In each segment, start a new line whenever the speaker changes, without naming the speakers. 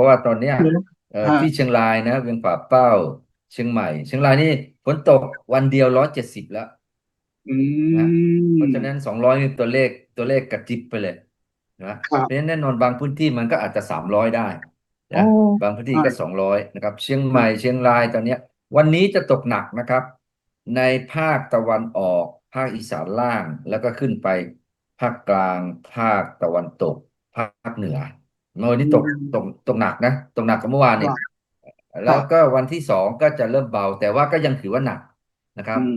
ราะว่าตอนเนี้ย
เดี๋ยว
เอ่อ
ฮะ
ที่เชียงรายนะเวียงป่าเป้า เชียงใหม่ เชียงรายนี่ฝนตกวันเดียวร้อยเจ็ดสิบแล้ว
อื
นะเพราะ
ม
ฉะนั้นสองร้อยนี่ตัวเลขตัวเลขกระจิบไปเลยนะครับเพราะฉะนั้นแน่นอนบางพื้นที่มันก็อาจจะสามร้อยได้
โอ้
นะบางพื้นที่ก็
ใช่
สองร้อยนะครับ เชียงใหม่เชียงรายตอนเนี้ย วันนี้จะตกหนักนะครับ ในภาคตะวันออก ภาคอีสานล่างแล้วก็ขึ้นไป ภาคกลาง ภาคตะวันตก ภาคเหนือ เมื่อวันนี้ตกตกตกหนักนะตกหนักกว่าเมื่อวาน
ค
นี่
รับ
แล้วก็วันที่สองก็จะเริ่มเบา แต่ว่าก็ยังถือว่าหนักนะครับ
อืม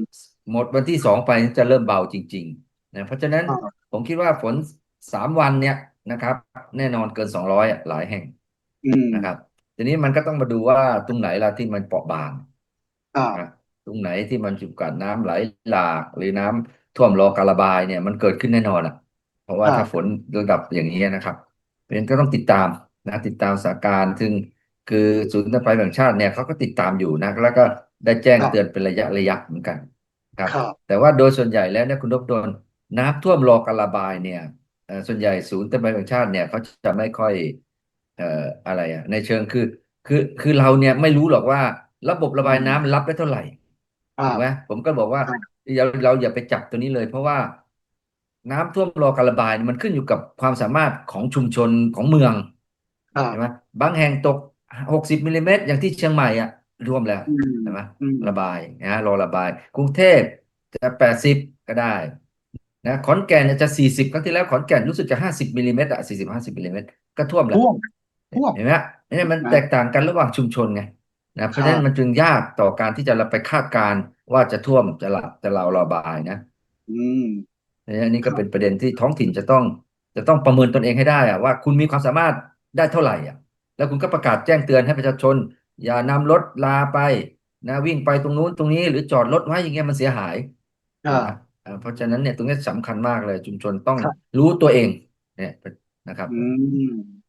หมดวันที่สองไปจะเริ่มเบาจริงๆนะเพราะฉะนั้น
ครับ
ผมคิดว่าฝนสามวันเนี่ยนะครับ แน่นอนเกินสองร้อยหลายแห่ง
อืม
นะครับ ทีนี้มันก็ต้องมาดูว่าตรงไหนล่ะที่มันเปราะบาง
ครับ
นะตรงไหนที่มันจุกัดน้ำไหลหลากหรือน้ำท่วมรอการระบายเนี่ยมันเกิดขึ้นแน่นอนอะ เพราะว่า
ครับ
ถ้าฝนระดับอย่างนี้นะครับเพ ราะฉะนั้นก็ต้องติดตามนะติดตามสถานการณ์ซึ่งคือศูนย์นภัยแห่งชาติเนี่ยเขาก็ติดตามอยู่นะแล้วก็ได้แจ้ง
ครับ
เตือนเป็นระยะระยะเหมือนกัน ครับ
ครับ
แต่ว่าโดยส่วนใหญ่แล้วเนี่ยคุณนพดลน้ำท่วมรอการระบายเนี่ยเอ่อส่วนใหญ่ศูนย์นภัยแห่งชาติเนี่ยเขาจะไม่ค่อย เอ่ออะไรอะในเชิงคือ คือคือเราเนี่ยไม่รู้หรอกว่าระบบระบายน้ำรับได้เท่าไหร่
ครั
ถู
บ
กไหมผมก็บอกว่า
ครับ
เราเราอย่าไปจับตัวนี้เลย เพราะว่า น้ำท่วมรอการระบายเนี่ยมันขึ้นอยู่กับความสามารถของชุมชนของเมือง
ครับ
ใช่ไหมบางแห่งตกหกสิบมิลลิเมตรอย่างที่เชียงใหม่อะท่วมแล้ว
อืม
ใช่ไหม
อืม
ระบายนะรอระบาย กรุงเทพจะแปดสิบก็ได้นะขอนแก่นเนี่ยจะสี่สิบครั้งที่แล้วขอนแก่นรู้สึกจะห้าสิบมิลลิเมตรอะสี่สิบห้าสิบมิลลิเมตรก็ท่วมแล้ว
ท่วมท่วม
เห็นไหมฮะเนี่ยมัน
นะ
แตกต่างกันระหว่างชุมชนไงนะเพราะฉะนั้น
ครับ
มันจึงยากต่อการที่จะเราไปคาดการณ์ว่าจะท่วมจะหลับจะเราระบายนะ
อืม
อันนี้ก็
ครับ
เป็นประเด็นที่ท้องถิ่นจะต้อง จะต้องประเมินตนเองให้ได้อะว่าคุณมีความสามารถได้เท่าไหร่อะ แล้วคุณก็ประกาศแจ้งเตือนให้ประชาชน อย่านำรถลาไปนะวิ่งไปตรงนู้นตรงนี้หรือจอดรถไว้อย่างเงี้ยมันเสียหาย
ครับ
นะอ่าเพราะฉะนั้นเนี่ยตรงนี้สำคัญมากเลย ชุมชนต้อง
ครับ
รู้ตัวเอง เนี่ยนะครับ
อืม